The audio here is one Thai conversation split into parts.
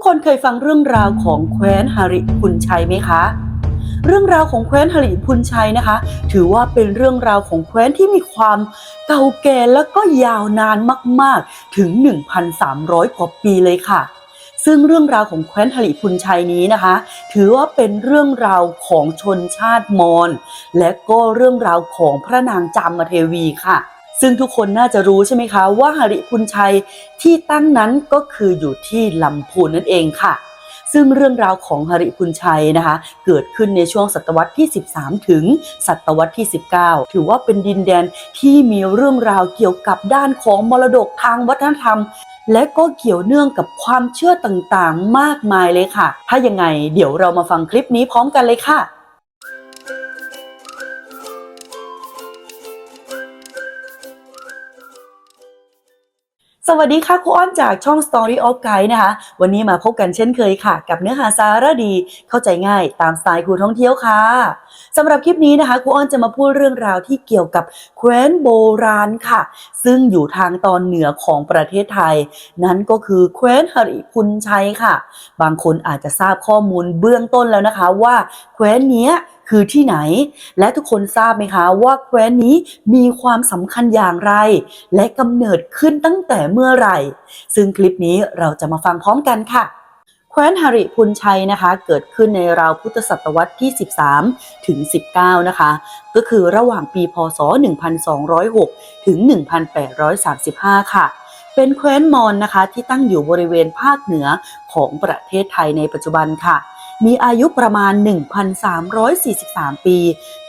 กคนเคยฟังเรื่องราวของแคว้นหริพุนชัยไหมคะ เรื่องราวของแคว้นหริพุนชัยนะคะ ถือว่าเป็นเรื่องราวของแคว้นที่มีความเก่าแก่และก็ยาวนานมากๆถึง 1,300 กว่าปีเลยค่ะ ซึ่งเรื่องราวของแคว้นหริพุนชัยนี้นะคะ ถือว่าเป็นเรื่องราวของชนชาติมอญและก็เรื่องราวของพระนางจามเทวีค่ะ ซึ่งทุกคนน่าจะรู้ใช่ไหมคะว่าหริพุนชัยที่ตั้งนั้นก็คืออยู่ที่ลำพูนนั่นเองค่ะ ซึ่งเรื่องราวของหริพุนชัยนะคะ เกิดขึ้นในช่วงศตวรรษที่ 13 ถึง ศตวรรษที่ 19 ถือว่าเป็นดินแดนที่มีเรื่องราวเกี่ยวกับด้านของมรดกทางวัฒนธรรมและก็เกี่ยวเนื่องกับความเชื่อต่างๆ มากมายเลยค่ะ ถ้ายังไงเดี๋ยวเรามาฟังคลิปนี้พร้อมกันเลยค่ะ สวัสดีค่ะครูอ้อนจากช่อง Story of Guide นะคะ วันนี้มาพบกันเช่นเคยค่ะ กับเนื้อหาสาระดีเข้าใจง่ายตามสไตล์ครูท่องเที่ยวค่ะ สำหรับคลิปนี้นะคะครูอ้อนจะมาพูดเรื่องราวที่เกี่ยวกับแคว้นโบราณค่ะ ซึ่งอยู่ทางตอนเหนือของประเทศไทย นั่นก็คือแคว้นหริพุนชัยค่ะ บางคนอาจจะทราบข้อมูลเบื้องต้นแล้วนะคะว่าแคว้นเนี้ยคือที่ไหน และทุกคนทราบไหมคะว่าแคว้นนี้มีความสำคัญอย่างไร และกำเนิดขึ้นตั้งแต่เมื่อไหร่ ซึ่งคลิปนี้เราจะมาฟังพร้อมกันค่ะ แคว้นหริพุนชัยนะคะ เกิดขึ้นในราวพุทธศตวรรษที่ 13 ถึง 19 นะคะ ก็คือระหว่างปีพศ 1206 ถึง 1835 ค่ะ เป็นแคว้นมอญนะคะที่ตั้งอยู่บริเวณภาคเหนือของประเทศไทยในปัจจุบันค่ะ มีอายุประมาณ 1,343 ปี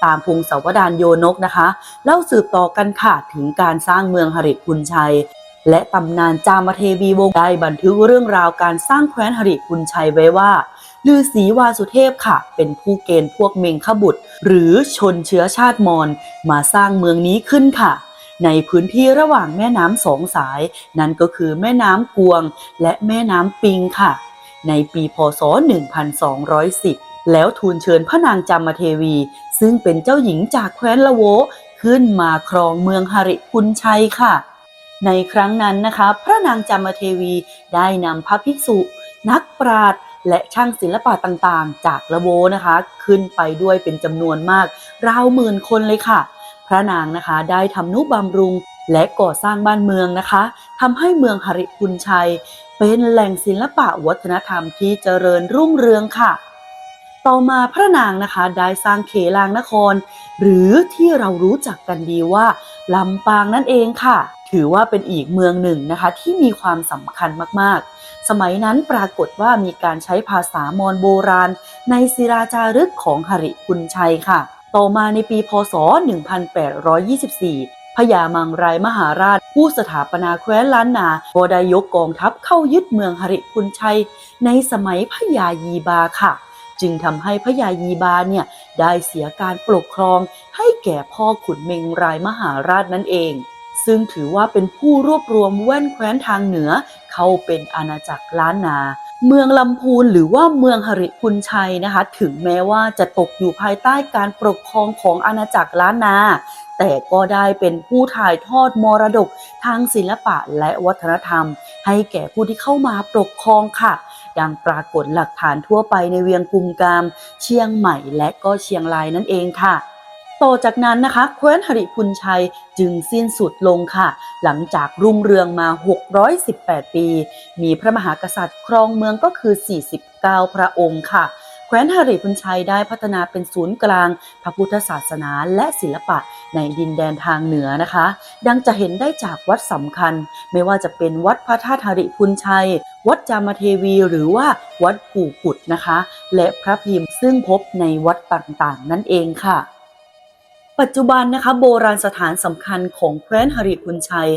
ตามพงศาวดารโยนกนะคะ เล่าสืบต่อกันค่ะถึงการสร้างเมืองหริพุนชัย และตำนานจามเทวีวงศ์ได้บันทึกเรื่องราวการสร้างแคว้นหริพุนชัยไว้ว่าฤาษีวาสุเทพค่ะ เป็นผู้เกณฑ์พวกเมงขบุตร หรือชนเชื้อชาติมอญมาสร้างเมืองนี้ขึ้นค่ะ ในพื้นที่ระหว่างแม่น้ำสองสาย นั่นก็คือแม่น้ำกวง และแม่น้ำปิงค่ะ ในปีพศ 1210 แล้วทูลเชิญพระนางจามเทวี ซึ่งเป็นเจ้าหญิงจากแคว้นละโว ขึ้นมาครองเมืองหริพุนชัยค่ะ ในครั้งนั้นนะคะ พระนางจามเทวีได้นำพระภิกษุ นักปราชญ์และช่างศิลปะต่างๆ จากละโวนะคะ ขึ้นไปด้วยเป็นจำนวนมาก ราวหมื่นคนเลยค่ะ พระนางนะคะได้ทำนุบำรุงและก่อสร้างบ้านเมืองนะคะทำให้เมืองหริพุนชัย เป็นแหล่งศิลปะวัฒนธรรมที่เจริญรุ่งเรืองค่ะ ต่อมาพระนางนะคะได้สร้างเขลางนคร หรือที่เรารู้จักกันดีว่าลำปางนั่นเองค่ะ ถือว่าเป็นอีกเมืองหนึ่งนะคะที่มีความสำคัญมากๆ สมัยนั้นปรากฏว่ามีการใช้ภาษามอญโบราณ ในศิราจารึกของหริพุนชัยค่ะ ต่อมาในปีพศ 1824 พญามังรายมหาราช ผู้สถาปนาแคว้นล้านนาก็ได้ยกกองทัพเข้ายึดเมืองหริพุนชัย ในสมัยพญายีบาค่ะจึงทำให้พญายีบาเนี่ยได้เสียการปกครองให้แก่พ่อขุนเมงรายมหาราชนั่นเอง ซึ่งถือว่าเป็นผู้รวบรวมแว่นแคว้นทางเหนือ เข้าเป็นอาณาจักรล้านนา เมืองลำพูนหรือว่าเมืองหริพุนชัยนะคะ ถึงแม้ว่าจะตกอยู่ภายใต้การปกครองของอาณาจักรล้านนา แต่ก็ได้เป็นผู้ถ่ายทอดมรดกทางศิลปะและวัฒนธรรม ให้แก่ผู้ที่เข้ามาปกครองค่ะดังปรากฏหลักฐานทั่วไปในเวียงกุมกาม เชียงใหม่และก็เชียงรายนั่นเองค่ะ ต่อจากนั้นนะคะแคว้นหริพุนชัยจึงสิ้นสุดลงค่ะ หลังจากรุ่งเรืองมา 618 ปี มีพระมหากษัตริย์ครองเมืองก็คือ 49 พระองค์ค่ะแคว้นหริพุนชัยได้พัฒนาเป็นศูนย์กลาง พระพุทธศาสนาและศิลปะในดินแดนทางเหนือนะคะ ดังจะเห็นได้จากวัดสำคัญ ไม่ว่าจะเป็นวัดพระธาตุหริพุนชัย วัดจามเทวีหรือว่าวัดกู่กุดนะคะ และพระพิมพ์ซึ่งพบในวัดต่างๆ นั่นเองค่ะ ปัจจุบันนะคะโบราณสถานสำคัญของแคว้นหริพุนชัย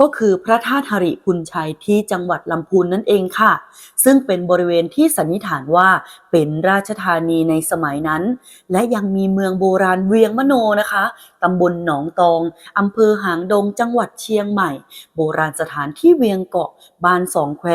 ก็คือพระธาตุหริพุนชัยที่จังหวัดลำพูนนั่นเองค่ะ ซึ่งเป็นบริเวณที่สันนิษฐานว่าเป็นราชธานีในสมัยนั้น และยังมีเมืองโบราณเวียงมโนนะคะตำบลหนองตองอำเภอหางดงจังหวัดเชียงใหม่ โบราณสถานที่เวียงเกาะบ้านสองแคว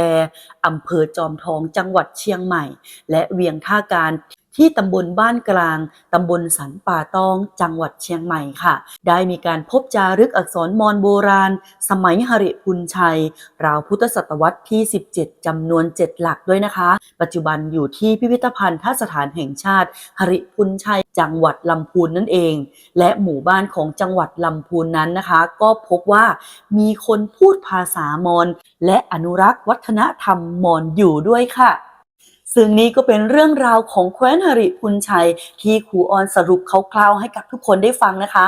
อำเภอจอมทองจังหวัดเชียงใหม่ และเวียงท่าการ ที่ตำบลบ้านกลางตำบลสันป่าตอง จังหวัดเชียงใหม่ค่ะ ได้มีการพบจารึกอักษรมอญโบราณ สมัยหริพุนชัย ราวพุทธศตวรรษที่ 17 จำนวน 7 หลักด้วยนะคะ ปัจจุบันอยู่ที่พิพิธภัณฑ์ทสถานแห่งชาติ หริพุนชัย จังหวัดลำพูนนั่นเอง และหมู่บ้านของจังหวัดลำพูนนั้นนะคะ ก็พบว่ามีคนพูดภาษามอญและอนุรักษ์วัฒนธรรมมอญอยู่ด้วยค่ะ ซึ่งนี้ก็เป็นเรื่องราวของแคว้นหริพุนชัย ที่ครูออนสรุปคร่าวๆให้กับทุกคนได้ฟังนะคะ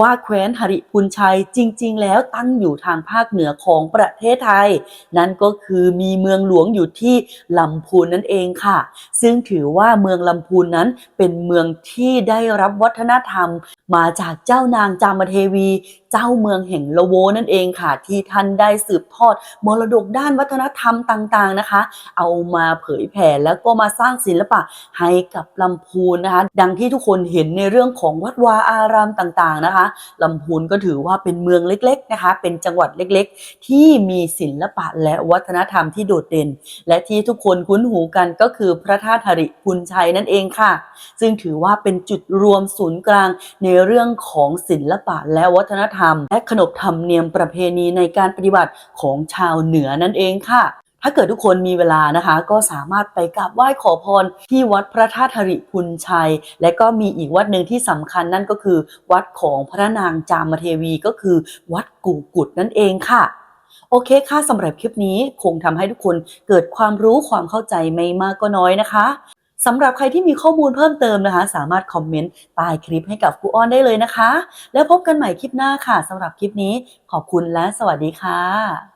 ว่าแคว้นหริพุนชัยจริง ๆ แล้วตั้งอยู่ทางภาคเหนือของประเทศไทย นั่นก็คือมีเมืองหลวงอยู่ที่ลำพูนนั่นเองค่ะ ซึ่งถือว่าเมืองลำพูนนั้นเป็นเมืองที่ได้รับวัฒนธรรม มาจากเจ้านางจามเทวี เจ้าเมืองแห่งละโวนั่นเองค่ะ ที่ท่านได้สืบทอดมรดกด้านวัฒนธรรมต่างๆนะคะ เอามาเผยแผ่แล้วก็มาสร้างศิลปะให้กับลำพูนนะคะ ดังที่ทุกคนเห็นในเรื่องของวัดวาอารามต่างๆนะคะลำพูนก็ถือว่าเป็นเมืองเล็กๆนะคะ เป็นจังหวัดเล็กๆ ที่มีศิลปะและวัฒนธรรมที่โดดเด่น และที่ทุกคนคุ้นหูกันก็คือพระธาตุหริพุนชัยนั่นเองค่ะ ซึ่งถือว่าเป็นจุดรวมศูนย์กลางในเรื่องของศิลปะและวัฒนธรรมและขนบธรรมเนียมประเพณีในการปฏิบัติของชาวเหนือนั่นเองค่ะถ้าเกิดทุกคนมีเวลานะคะ ก็สามารถไปกราบไหว้ขอพรที่วัดพระธาตุหริพุนชัย และก็มีอีกวัดหนึ่งที่สำคัญนั่นก็คือ วัดของพระนางจามเทวีก็คือ วัดกู่กุดนั่นเองค่ะ โอเคค่ะสำหรับคลิปนี้คงทำให้ทุกคนเกิดความรู้ความเข้าใจไม่มากก็น้อยนะคะ สำหรับใครที่มีข้อมูลเพิ่มเติมนะคะ สามารถคอมเมนต์ใต้คลิปให้กับครูอ้อนได้เลยนะคะ แล้วพบกันใหม่คลิปหน้าค่ะสำหรับคลิปนี้ขอบคุณและสวัสดีค่ะ